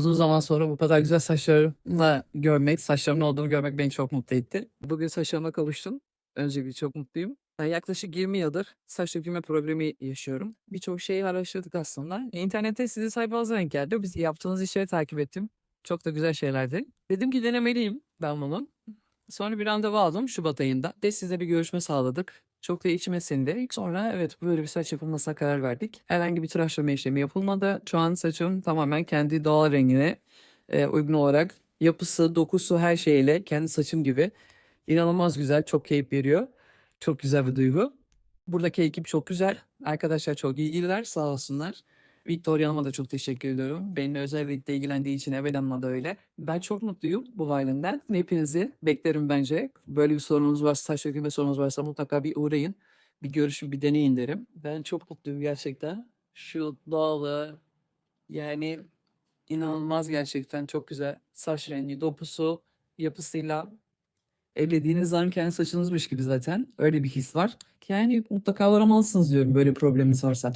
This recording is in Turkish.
Uzun zaman sonra bu kadar güzel saçlarımla görmek, saçlarımın olduğunu görmek beni çok mutlu etti. Bugün saçlarıma kavuştum. Öncelikle çok mutluyum. Yaklaşık 20 yıldır saç dökülme problemi yaşıyorum. Birçok şeyi araştırdık aslında. İnternette sizi sayfanıza denk geldi. Biz yaptığınız işleri takip ettim. Çok da güzel şeylerdi. Dedim ki denemeliyim ben bunu. Sonra bir randevu aldım Şubat ayında. Ve size bir görüşme sağladık. Çok da içime sindi. Sonra evet böyle bir saç yapılmasına karar verdik. Herhangi bir tıraşlama işlemi yapılmadı. Şu an saçım tamamen kendi doğal rengine e, uygun olarak yapısı, dokusu her şeyiyle kendi saçım gibi. İnanılmaz güzel, çok keyif veriyor. Çok güzel bir duygu. Buradaki ekip çok güzel. Arkadaşlar çok ilgililer sağ olsunlar. Victoria Hanım'a da çok teşekkür ediyorum. Benimle özellikle ilgilendiği için Evel Hanım'a da öyle. Ben çok mutluyum bu halinden. Hepinizi beklerim bence. Böyle bir sorunuz varsa, saç dökülme sorunuz varsa mutlaka bir uğrayın. Bir görüşün, bir deneyin derim. Ben çok mutluyum gerçekten. Şu doğalı, yani inanılmaz gerçekten çok güzel. Saç rengi, dokusu, yapısıyla evlediğiniz zaman kendi saçınızmış gibi zaten. Öyle bir his var. Yani mutlaka uğramalısınız diyorum böyle bir probleminiz varsa.